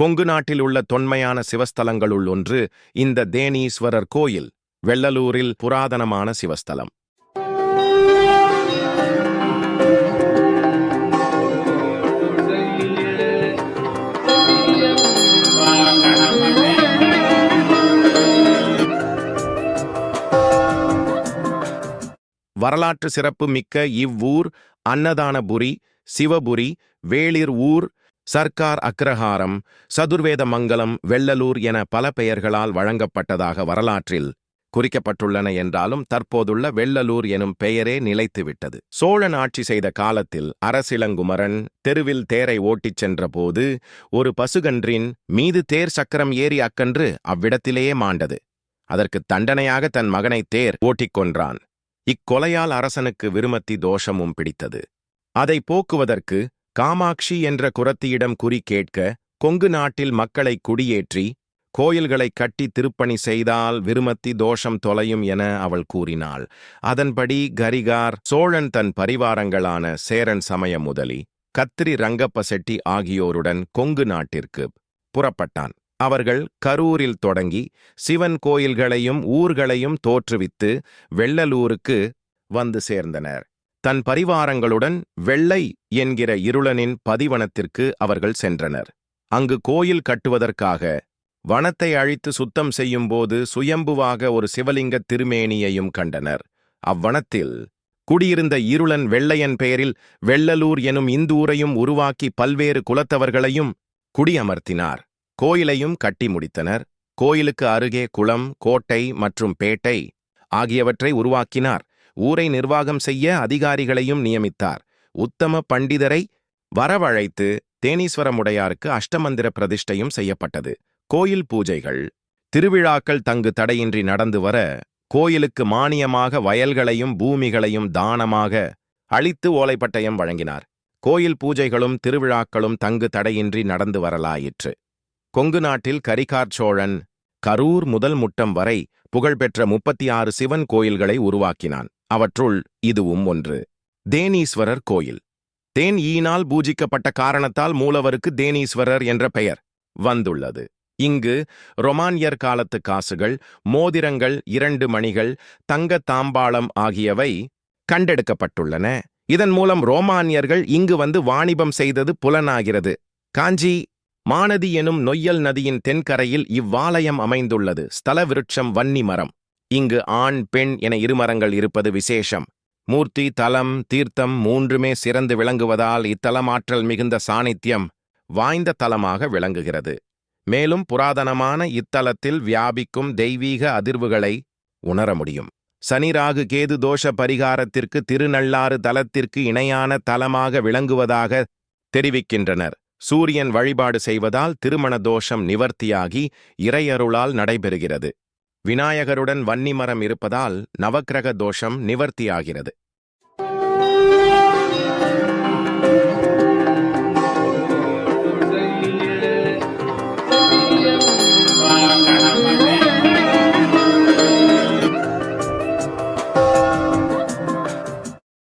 கொங்கு நாட்டில் உள்ள தொன்மையான சிவஸ்தலங்களுள் ஒன்று இந்த தேனீஸ்வரர் கோயில் வெள்ளலூரில் புராதனமான சிவஸ்தலம். வரலாற்று சிறப்பு மிக்க இவ்வூர் அன்னதானபுரி சிவபுரி வேளிர் ஊர் சர்க்கார் அக்ரஹாரம் சதுர்வேத மங்கலம் வெள்ளலூர் என பல பெயர்களால் வழங்கப்பட்டதாக வரலாற்றில் குறிக்கப்பட்டுள்ளன என்றாலும் தற்போதுள்ள வெள்ளலூர் எனும் பெயரே நிலைத்துவிட்டது. சோழன் ஆட்சி செய்த காலத்தில் அரசிளங்குமரன் தெருவில் தேரை ஓட்டிச் சென்றபோது ஒரு பசுகன்றின் மீது தேர் சக்கரம் ஏறி அக்கன்று அவ்விடத்திலேயே மாண்டது. அதற்கு தண்டனையாக தன் மகனை தேர் ஓட்டிக் கொன்றான். இக்கொலையால் அரசனுக்கு விருமத்தி தோஷமும் பிடித்தது. அதை போக்குவதற்கு காமாட்சி என்ற குரத்தியிடம் குறி கேட்க கொங்கு நாட்டில் மக்களை குடியேற்றி கோயில்களை கட்டி திருப்பணி செய்தால் விருமத்தி தோஷம் தொலையும் என அவள் கூறினாள். அதன்படி கரிகார் சோழன் தன் பரிவாரங்களான சேரன் சமய முதலி கத்திரி ரங்கப்ப செட்டி ஆகியோருடன் கொங்கு நாட்டிற்கு புறப்பட்டான். அவர்கள் கரூரில் தொடங்கி சிவன் கோயில்களையும் ஊர்களையும் தோற்றுவித்து வெள்ளலூருக்கு வந்து சேர்ந்தனர். தன் பரிவாரங்களுடன் வெள்ளை என்கிற இருளனின் பதிவனத்திற்கு அவர்கள் சென்றனர். அங்கு கோயில் கட்டுவதற்காக வனத்தை அழித்து சுத்தம் செய்யும்போது சுயம்புவாக ஒரு சிவலிங்க திருமேனியையும் கண்டனர். அவ்வனத்தில் குடியிருந்த இருளன் வெள்ளையன் பெயரில் வெள்ளலூர் எனும் இந்தூரையும் உருவாக்கி பல்வேறு குலத்தவர்களையும் குடியமர்த்தினார். கோயிலையும் கட்டி முடித்தனர். கோயிலுக்கு அருகே குளம் கோட்டை மற்றும் பேட்டை ஆகியவற்றை உருவாக்கினார். ஊரை நிர்வாகம் செய்ய அதிகாரிகளையும் நியமித்தார். உத்தம பண்டிதரை வரவழைத்து தேனீஸ்வரமுடையாருக்கு அஷ்டமந்திர பிரதிஷ்டையும் செய்யப்பட்டது. கோயில் பூஜைகள். திருவிழாக்கள் தங்கு தடையின்றி நடந்து வர கோயிலுக்கு மானியமாக வயல்களையும் பூமிகளையும் தானமாக அளித்து ஓலைப்பட்டயம் வழங்கினார். கோயில் பூஜைகளும் திருவிழாக்களும் தங்கு தடையின்றி நடந்து வரலாயிற்று. கொங்கு நாட்டில் கரிகார் சோழன் கரூர் முதல் முட்டம் வரை புகழ்பெற்ற முப்பத்தி ஆறு சிவன் கோயில்களை உருவாக்கினான். அவற்றுள் இதுவும் ஒன்று. தேனீஸ்வரர் கோயில். தேன் ஈனால் பூஜிக்கப்பட்ட காரணத்தால் மூலவருக்கு தேனீஸ்வரர் என்ற பெயர் வந்துள்ளது. இங்கு ரொமானியர் காலத்து காசுகள் மோதிரங்கள் இரண்டு மணிகள் தங்க தாம்பாளம் ஆகியவை கண்டெடுக்கப்பட்டுள்ளன. இதன் மூலம் ரோமானியர்கள் இங்கு வந்து வாணிபம் செய்தது புலனாகிறது. காஞ்சி மானதி எனும் நொய்யல் நதியின் தென்கரையில் இவ்வாலயம் அமைந்துள்ளது. ஸ்தல விருட்சம் வன்னி மரம். இங்கு ஆண் பெண் என இருமரங்கள் இருப்பது விசேஷம். மூர்த்தி தலம் தீர்த்தம் மூன்றுமே சிறந்து விளங்குவதால் இத்தலமாற்றல் மிகுந்த சாணித்தியம் வாய்ந்த தலமாக விளங்குகிறது. மேலும் புராதனமான இத்தலத்தில் வியாபிக்கும் தெய்வீக அதிர்வுகளை உணர முடியும். சனிராகு கேது தோஷ பரிகாரத்திற்கு திருநள்ளாறு தலத்திற்கு இணையான தலமாக விளங்குவதாக தெரிவிக்கின்றனர். சூரியன் வழிபாடு செய்வதால் திருமண தோஷம் நிவர்த்தியாகி இறையருளால் நடைபெறுகிறது. விநாயகருடன் வன்னிமரம் இருப்பதால் நவக்கிரக தோஷம் நிவர்த்தியாகிறது.